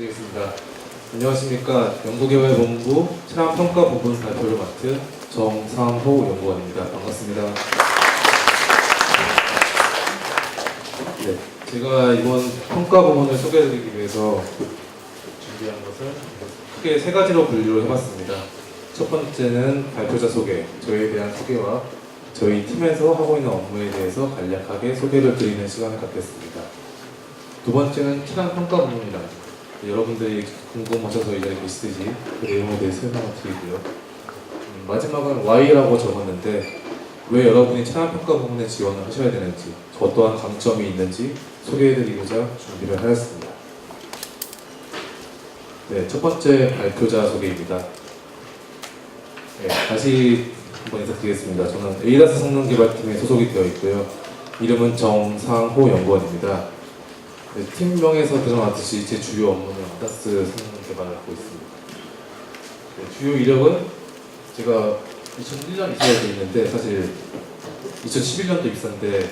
드리겠습니다. 안녕하십니까. 연구개발본부 체험평가 부분 발표를 맡은 정상호 연구원입니다. 반갑습니다. 네, 제가 이번 평가 부분을 소개해드리기 위해서 준비한 것은 크게 세 가지로 분류를 해봤습니다. 첫 번째는 발표자 소개, 저에 대한 소개와 저희 팀에서 하고 있는 업무에 대해서 간략하게 소개를 드리는 시간을 갖겠습니다. 두 번째는 체감 평가 부분이라 여러분들이 궁금하셔서 이 자리에 계시듯이 그 내용에 대해 설명을 드리고요. 음, 마지막은 Y라고 적었는데 왜 여러분이 체감 평가 부분에 지원을 하셔야 되는지 어떠한 강점이 있는지 소개해드리고자 준비를 하였습니다. 네, 첫 번째 발표자 소개입니다. 네, 다시 한번 인사드리겠습니다. 저는 에이다스 성능개발팀에 소속이 되어 있고요. 이름은 정상호 연구원입니다. 네, 팀명에서 드러났듯이 제 주요 업무는 아다스 성능 개발을 하고 있습니다. 네, 주요 이력은 제가 2001년 입사에 돼 있는데 사실 2011년도 입사인데 예,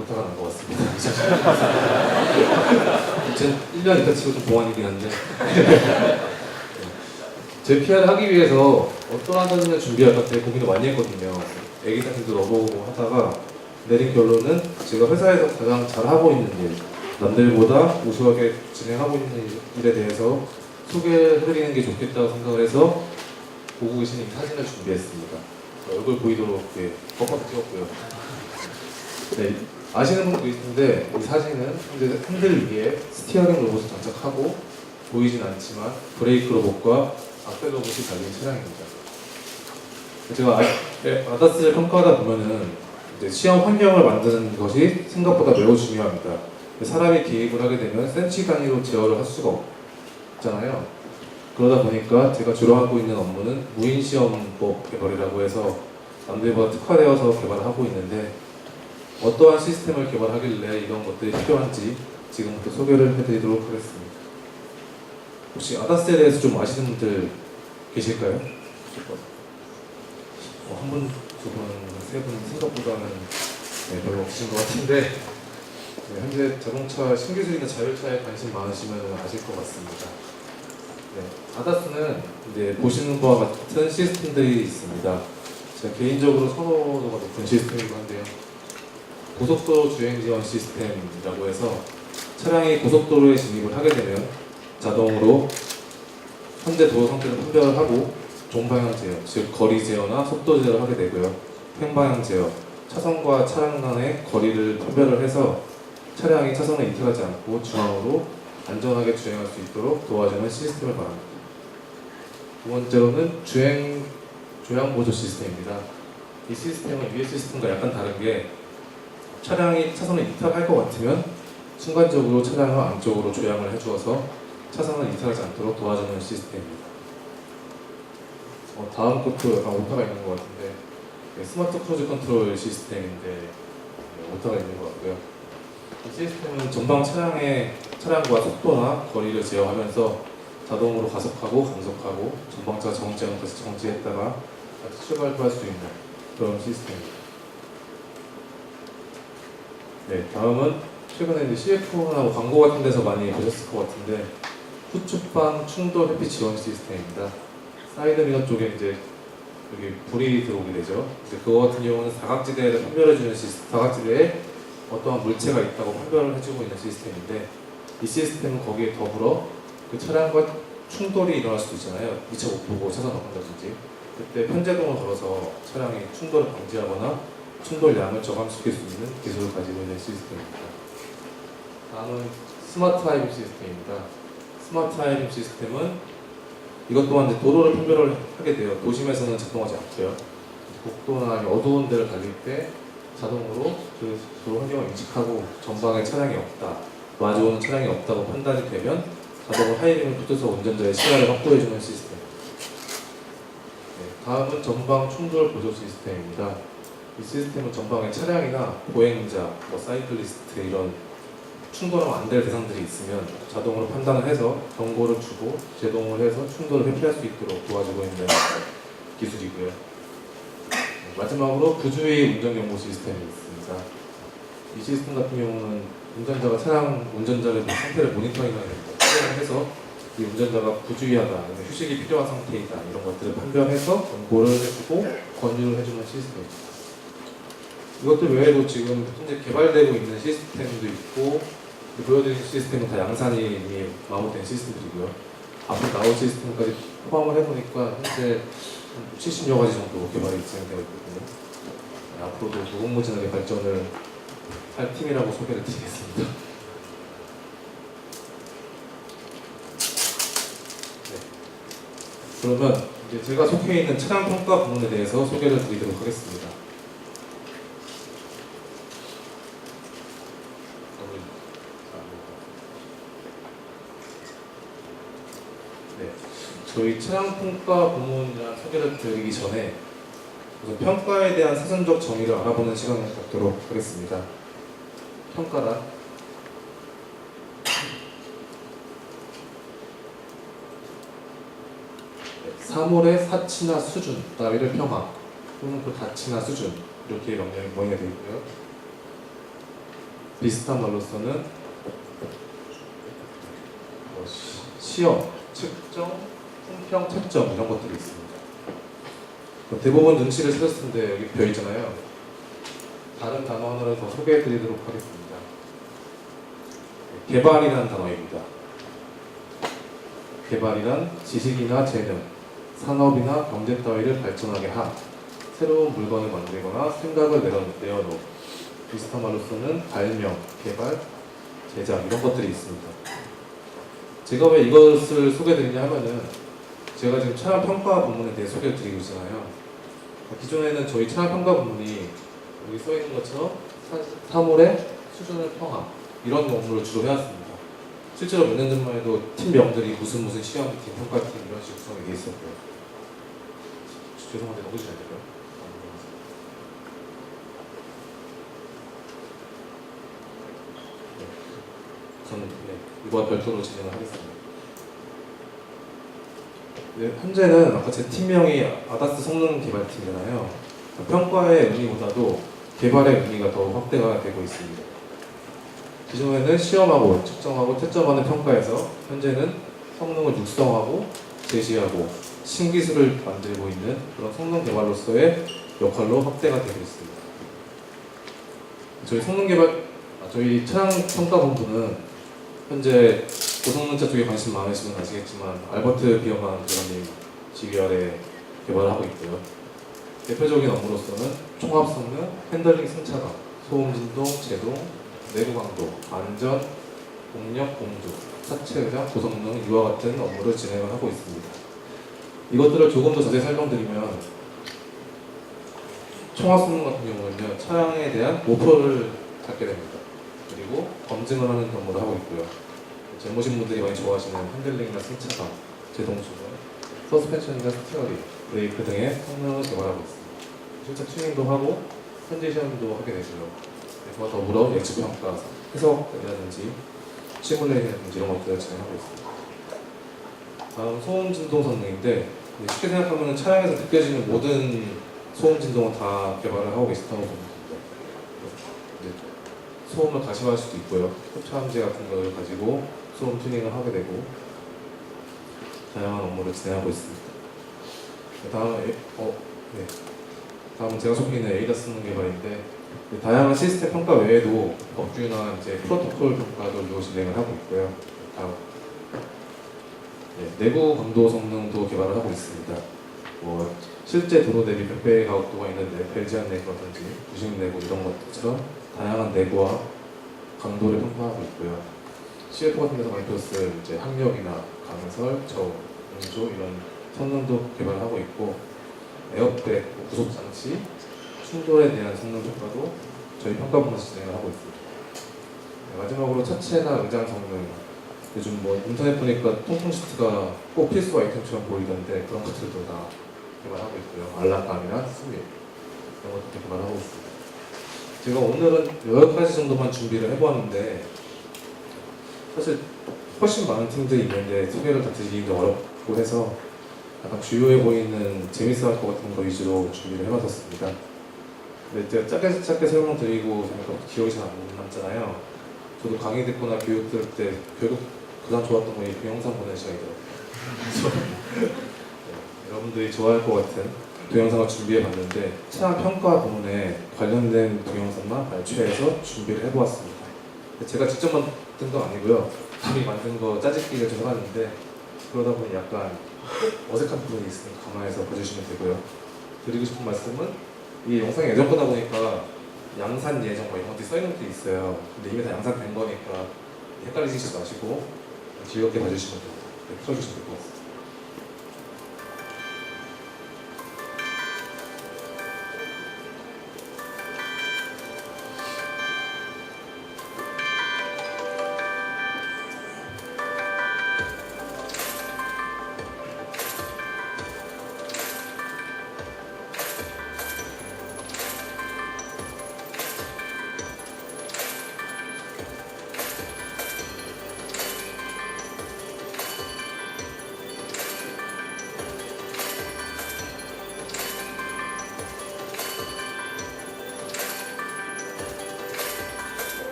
오타가 난 것 같습니다. 2001년 입사 치고 좀 동안이긴 한데 제 PR을 하기 위해서 어떠한 사진을 준비할까 되게 고민을 많이 했거든요. 애기 사진도 넣어보고 하다가 내린 결론은 제가 회사에서 가장 잘하고 있는 일, 남들보다 우수하게 진행하고 있는 일에 대해서 소개해드리는 게 좋겠다고 생각을 해서 보고 계시는 이 사진을 준비했습니다. 얼굴 보이도록 이렇게 뻑뻑 찍었고요. 네, 아시는 분도 있는데 이 사진은 현재 핸들 위에 스티어링 로봇을 장착하고 보이진 않지만 브레이크 로봇과 악셀 로봇이 달린 차량입니다. 제가 아, 네, 아다스를 평가하다 보면은 이제 시험 환경을 만드는 것이 생각보다 매우 중요합니다. 사람이 기입을 하게 되면 센치 단위로 제어를 할 수가 없잖아요. 그러다 보니까 제가 주로 하고 있는 업무는 무인시험법 개발이라고 해서 남들보다 특화되어서 개발을 하고 있는데 어떠한 시스템을 개발하길래 이런 것들이 필요한지 지금부터 소개를 해드리도록 하겠습니다. 혹시 아다스에 대해서 좀 아시는 분들 계실까요? 어, 한 분, 두 분, 세 분 생각보다는 네, 별로 없으신 것 같은데 네, 현재 자동차 신기술이나 자율차에 관심 많으시면 아실 것 같습니다. 네, 아다스는 이제 보시는 바와 같은 시스템들이 있습니다. 제가 개인적으로 선호도가 높은 시스템이긴 한데요. 고속도로 주행 지원 시스템이라고 해서 차량이 고속도로에 진입을 하게 되면 자동으로 현재 도로 상태를 판별을 하고 종방향 제어, 즉 거리 제어나 속도 제어를 하게 되고요. 횡방향 제어, 차선과 차량 간의 거리를 판별을 해서 차량이 차선을 이탈하지 않고 중앙으로 안전하게 주행할 수 있도록 도와주는 시스템을 말합니다. 두 번째로는 주행 조향 보조 시스템입니다. 이 시스템은 위의 시스템과 약간 다른 게 차량이 차선을 이탈할 것 같으면 순간적으로 차량을 안쪽으로 조향을 해주어서 차선을 이탈하지 않도록 도와주는 시스템입니다. 어, 다음 것도 약간 오타가 있는 것 같은데 네, 스마트 크루즈 컨트롤 시스템인데 네, 오타가 있는 것 같고요. 이 시스템은 전방 차량의 차량과 속도나 거리를 제어하면서 자동으로 가속하고 감속하고 전방차가 정지하면 다시 정지했다가 다시 출발할 수 있는 그런 시스템입니다. 네, 다음은 최근에 뭐 광고 같은 데서 많이 보셨을 것 같은데 후측방 충돌 회피 지원 시스템입니다. 사이드 미러 쪽에 이제 여기 불이 들어오게 되죠. 이제 그거 같은 경우는 사각지대를 판별해주는 시스템, 사각지대에 어떠한 물체가 있다고 판별을 해주고 있는 시스템인데 이 시스템은 거기에 더불어 그 차량과 충돌이 일어날 수도 있잖아요. 미처 못 보고 차선 바꾼다든지 그때 편제동을 걸어서 차량이 충돌을 방지하거나 충돌 양을 저감시킬 수 있는 기술을 가지고 있는 시스템입니다. 다음은 스마트 하이빙 시스템입니다. 스마트 하이빙 시스템은 이것 또한 도로를 판별을 하게 돼요. 도심에서는 작동하지 않고요. 아니면 어두운 데를 달릴 때 자동으로 그 도로 환경을 인식하고 전방에 차량이 없다, 마주오는 차량이 없다고 판단이 되면 자동으로 하이빙을 붙여서 운전자의 시야를 확보해주는 시스템. 네, 다음은 전방 충돌 보조 시스템입니다. 이 시스템은 전방에 차량이나 보행자, 뭐 사이클리스트 이런 충돌하면 안 될 대상들이 있으면 자동으로 판단을 해서 경고를 주고 제동을 해서 충돌을 회피할 수 있도록 도와주고 있는 기술이고요. 네, 마지막으로 부주의 운전 경보 시스템이 있습니다. 이 시스템 같은 경우는 운전자가 차량 운전자의 상태를. 판별을 해서 이 운전자가 부주의하다, 휴식이 필요한 상태이다 이런 것들을 판별해서 권고를 해주고 권유를 해주는 시스템입니다. 이것들 외에도 지금 현재 개발되고 있는 시스템도 있고 보여드린 시스템은 다 양산이 이미 마무리된 시스템들이고요. 앞으로 나올 시스템까지 포함을 해보니까 현재 한 70여 가지 정도 개발이 진행되고 있거든요. 네, 앞으로도 무궁무진하게 발전을 할 팀이라고 소개를 드리겠습니다. 네. 그러면 이제 제가 속해 있는 차량 평가 부문에 대해서 소개를 드리도록 하겠습니다. 네, 저희 차량 평가 부문이랑 소개를 드리기 전에 우선 평가에 대한 사전적 정의를 알아보는 시간을 갖도록 하겠습니다. 평가란 네, 사물의 사치나 수준 따위를 평하 또는 그 가치나 수준 이렇게 명령이 되어 있고요. 비슷한 말로서는 뭐 시- 시험, 측정, 품평, 채점 이런 것들이 있습니다. 대부분 눈치를 채셨을 텐데 여기 벼 있잖아요. 다른 단어 하나를 더 소개해드리도록 하겠습니다. 개발이라는 단어입니다. 개발이란 지식이나 재능, 산업이나 경제 따위를 발전하게 함, 새로운 물건을 만들거나 생각을 내어, 내어놓음, 비슷한 말로서는 발명, 개발, 제작 이런 것들이 있습니다. 제가 왜 이것을 소개드리냐 하면은 제가 지금 차량 평가 부문에 대해 소개를 드리고 있잖아요. 기존에는 저희 차량 평가 부문이 여기 써 있는 것처럼 사- 사물의 수준을 평함 이런 업무를 주로 해왔습니다. 실제로 몇 년 전만 해도 팀명들이 무슨 무슨 시험팀, 평가팀 이런 식으로 돼 있었고요. 죄송한데 너무 잘 들려요? 네. 저는 네, 이거와 별도로 진행을 하겠습니다. 네, 현재는 아까 제 팀명이 아다스 성능 개발팀이잖아요. 평가의 의미보다도 개발의 의미가 더 확대가 되고 있습니다. 기존에는 시험하고 측정하고 채점하는 평가에서 현재는 성능을 육성하고 제시하고 신기술을 만들고 있는 그런 성능 개발로서의 역할로 확대가 되고 있습니다. 저희 성능 개발, 아, 저희 차량 평가 본부는 현재 고성능차 쪽에 관심 많으시면 아시겠지만 알버트 비어만 대원님 지휘 아래 개발을 하고 있고요. 대표적인 업무로서는 총합 성능, 핸들링 승차감, 소음 진동, 제동, 내부 강도, 안전, 동력 공조, 사체 의장, 고성능 이와 같은 업무를 진행을 하고 있습니다. 이것들을 조금 더 자세히 설명드리면 총합 성능 같은 경우는요 차량에 대한 목표를 갖게 됩니다. 그리고 검증을 하는 업무를 하고 있고요. 젊으신 분들이 많이 좋아하시는 핸들링이나 승차감, 제동주문, 서스펜션이나 스티어링, 브레이크 등의 성능을 개발하고 있습니다. 실제 튜닝도 하고 시험도 하게. 네, 그와 더불어 예측 평가, 해석이라든지 시뮬레이션이라든지 이런 것들을 진행하고 있습니다. 다음 소음 진동 성능인데 네, 쉽게 생각하면 차량에서 느껴지는 모든 소음 진동을 다 개발을 하고 계시다고. 이제 소음을 가시화할 수도 있고요. 흡차함제 같은 걸 가지고 소음 튜닝을 하게 되고 다양한 업무를 진행하고 있습니다. 네, 다음은 어, 네. 다음은 제가 속해 있는 에이다 쓰는 개발인데 네, 다양한 시스템 평가 외에도 법규나 이제 프로토콜 평가도 진행을 하고 있고요. 다음 네, 내부 강도 성능도 개발을 하고 있습니다. 뭐 실제 도로 대비 몇 배의 가속도가 있는데 벨지안 내부라든지 부식 내부 이런 것들처럼 다양한 내부와 강도를 평가하고 있고요. CF 같은 데서 많이 배웠을 이제 항력이나 강설, 저음, 응조 이런 성능도 개발하고 있고 에어백, 뭐 구속 장치, 충돌에 대한 성능 평가도 저희 평가부문에서 진행을 하고 있습니다. 네, 마지막으로 차체나 의장 성능 요즘 뭐 인터넷 보니까 통풍 시트가 꼭 필수 아이템처럼 보이던데 그런 것들도 다 개발하고 있고요. 알람감이나 수밀 이런 것도 개발하고 있습니다. 제가 오늘은 여러 가지 정도만 준비를 해보았는데 사실 훨씬 많은 팀들이 있는데 소개를 다 드리기 어렵고 해서 약간 주요해 보이는 재밌어 할 것 같은 거 위주로 준비를 해봤었습니다. 근데 제가 짧게 짧게 설명드리고 보니까 기억이 잘 안 남잖아요. 저도 강의 듣거나 교육 들을 때 교육 가장 좋았던 건이 동영상 보는 시간이더라고요. 여러분들이 좋아할 것 같은 동영상을 준비해 봤는데 체험 평가 부문에 관련된 동영상만 발췌해서 준비를 해보았습니다. 제가 직접 만 든건 아니고요. 남이 만든 거 짜집기를 좀 해봤는데 그러다 보니 약간 어색한 부분이 있으니까 감안해서 봐주시면 되고요. 드리고 싶은 말씀은 이 영상이 예전 거다 보니까 양산 예정 뭐 이런 것들이 써있는 게 있어요. 근데 이미 다 양산된 거니까 헷갈리시지 마시고 즐겁게 봐주시면 됩니다. 네, 틀어주시면 될 것 같습니다.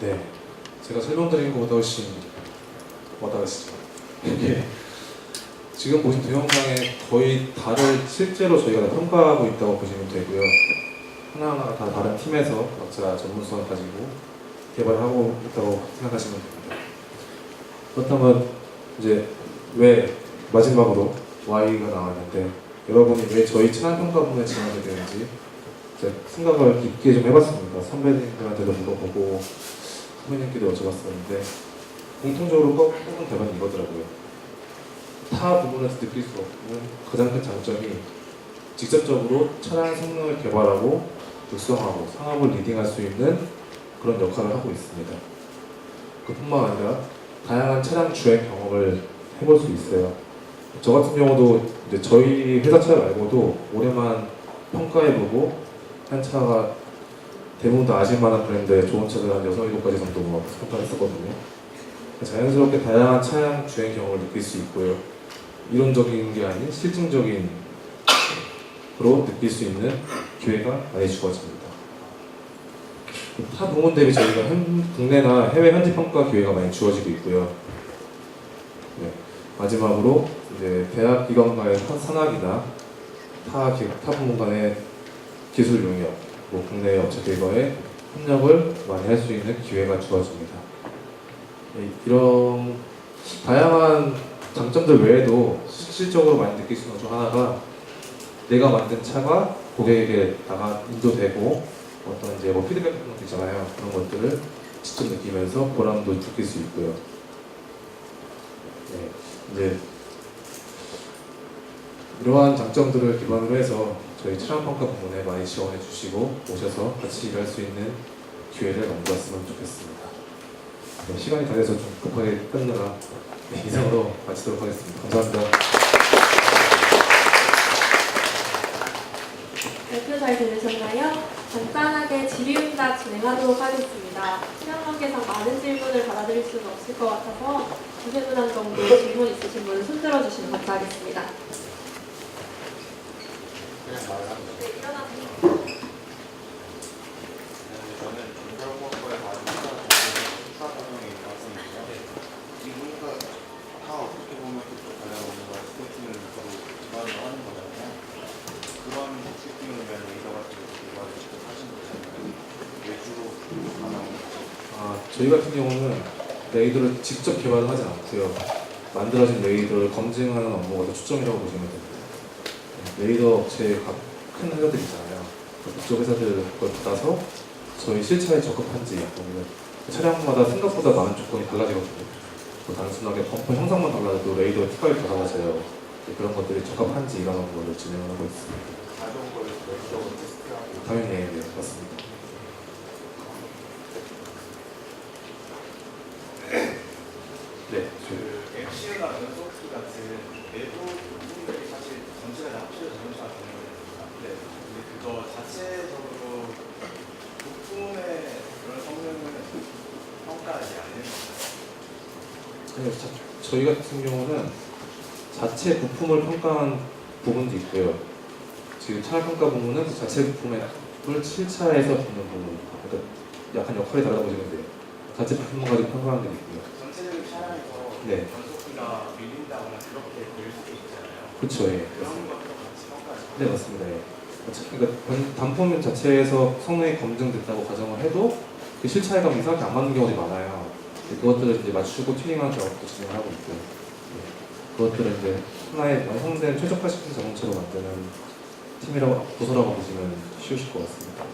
네, 제가 설명드린 것보다 훨씬 와닿으시죠? 이게 지금 보신 동영상에 거의 다를 실제로 저희가 다 평가하고 있다고 보시면 되고요. 하나하나가 다 다른 팀에서 각자 전문성을 가지고 개발하고 있다고 생각하시면 됩니다. 그렇다면 이제 왜 마지막으로 Y가 나왔는데 여러분이 왜 저희 차량 평가 부문에 지원하게 되는지 생각을 깊게 좀 해봤습니다. 선배님들한테도 물어보고 선배님께도 여쭤봤었는데 공통적으로 꼽- 꼽은 대답이 이거더라고요. 타 부분에서 느낄 수 없는 가장 큰 장점이 직접적으로 차량 성능을 개발하고 육성하고 상업을 리딩할 수 있는 그런 역할을 하고 있습니다. 그뿐만 아니라 다양한 차량 주행 경험을 해볼 수 있어요. 저 같은 경우도 이제 저희 회사 차 말고도 올해만 평가해보고 한 차가 대부분 다 아실 만한 브랜드의 좋은 차들 한 6, 7가지 정도 뭐 평가했었거든요. 자연스럽게 다양한 차량 주행 경험을 느낄 수 있고요. 이론적인 게 아닌 실증적인 으로 느낄 수 있는 기회가 많이 주어집니다. 타 부문 대비 저희가 현- 국내나 해외 현지 평가 기회가 많이 주어지고 있고요. 네, 마지막으로 이제 대학 기관과의 사- 산학이나 타, 기- 타 부문 간의 기술 용역, 뭐 국내 업체들과의 협력을 많이 할 수 있는 기회가 주어집니다. 네, 이런 다양한 장점들 외에도 실질적으로 많이 느낄 수 있는 중 하나가 내가 만든 차가 고객에게 나가 인도되고 어떤 이제 뭐 피드백 같은 것도 있잖아요. 그런 것들을 직접 느끼면서 보람도 느낄 수 있고요. 네, 이제 이러한 장점들을 기반으로 해서 저희 차량평가 부문에 많이 지원해 주시고 오셔서 같이 일할 수 있는 기회를 만들었으면 좋겠습니다. 네, 시간이 다 돼서 좀 급하게 끝느라 네, 이상으로 마치도록 하겠습니다. 감사합니다. 발표 잘 들으셨나요? 간단하게 질의응답 진행하도록 하겠습니다. 시간 관계상 많은 질문을 받아들일 수는 없을 것 같아서 두세 분한 정도 질문 있으신 분은 손들어 주시면 감사하겠습니다. 아, 저희 같은 경우는 레이더를 직접 개발을 하진 않고요. 만들어진 레이더를 검증하는 업무가 더 초점이라고 보시면 됩니다. 네, 레이더 업체의 각큰 회사들 있잖아요. 그쪽 회사들 걸 받아서 저희 실차에 적합한지 아니면 차량마다 생각보다 많은 조건이 달라지거든요. 뭐 단순하게 범퍼 형상만 달라도 레이더 달라져요. 네, 그런 것들이 적합한지 이런 거를 진행을 하고 있습니다. 가져온 거를 외주적으로 테스트하고 당연히 네, 맞습니다. 네, 저- 그 MC나 연소키 같은 내부 부분들이 사실 전체가 다 합쳐져 자동차가 되는 거잖아요. 네. 근데 그거 자체적으로 부품의 그런 성능은 평가하지 않는 아니요, 자- 저희 같은 경우는 자체 부품을 평가한 부분도 있고요. 지금 차량 평가 부분은 그 자체 부품을 실차에서 보는 부분, 그러니까 약간 역할이 다르다고 보시면 돼요. 자체 부품만 가지고 평가하는 게 있고요. 전체적인 차량에서 네. 연소키가 밀린다거나 그렇게 될 수도 있잖아요. 그렇죠, 예. 그런 것도 같이 평가하지 네, 맞습니다. 예. 그러니까 단- 단품 자체에서 성능이 검증됐다고 가정을 해도 그 실차에가 이상하게 안 맞는 경우들이 많아요. 그것들을 이제 맞추고 튜닝하는 작업도 진행을 하고 있고요. 예. 그것들을 이제 하나의 완성된 최적화시킨 자동차로 만드는 팀이라고 부서라고 보시면 쉬우실 것 같습니다. 그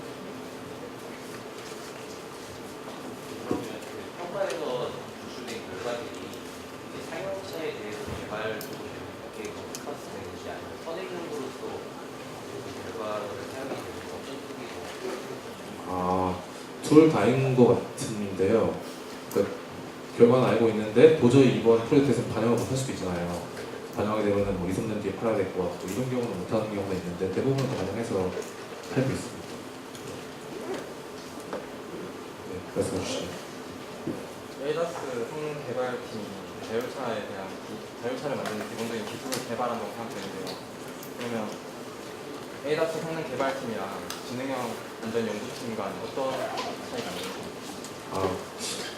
아, 둘 다인 것 같은데요. 그러니까 결과는 알고 있는데 도저히 이번 프로젝트에서 반영을 못할 수도 있잖아요. 반영하게 되면은 뭐 2, 3년 뒤에 팔아야 될 것 같고 이런 경우는 못 하는 경우가 있는데 대부분 다 반영해서 팔고 있습니다. 네, 말씀해 주시죠. 에이다스 성능 개발팀이 자율차에 대한 기- 자율차를 만드는 기본적인 기술을 개발한다고 생각되는데요. 그러면 에이다스 성능 개발팀이랑 지능형 안전 연구팀과 어떤 차이가 있나요? 아,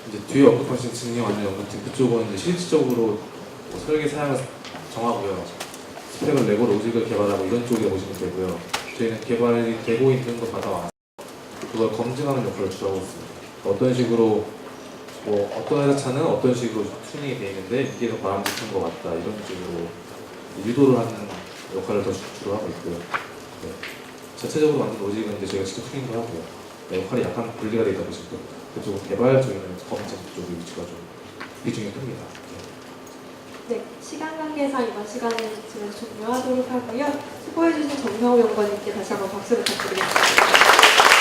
이제 뒤에 언급하신 증명 안전 연구팀 그쪽은 이제 실질적으로 뭐 설계 사양을 정하고요. 스펙을 내고 로직을 개발하고 이런 쪽에 오시면 되고요. 저희는 개발이 되고 있는 거 받아와서 그걸 검증하는 역할을 주로 하고 있습니다. 어떤 식으로 뭐 어떤 회사차는 어떤 식으로 튜닝이 되어 있는데 이게 더 바람직한 것 같다 이런 식으로 유도를 하는 역할을 더 주- 주로 하고 있고요. 네. 자체적으로 만든 로직은 이제 저희가 직접 튜닝도 하고요. 네, 역할이 약간 분리가 되다 보시고 그쪽은 개발 쪽에는 검증 쪽의 위치가 좀 비중이 큽니다. 네. 네, 시간 관계상 이번 시간은 이쯤에서 종료하도록 하고요. 수고해주신 정명호 연구원님께 다시 한번 박수 부탁드리겠습니다.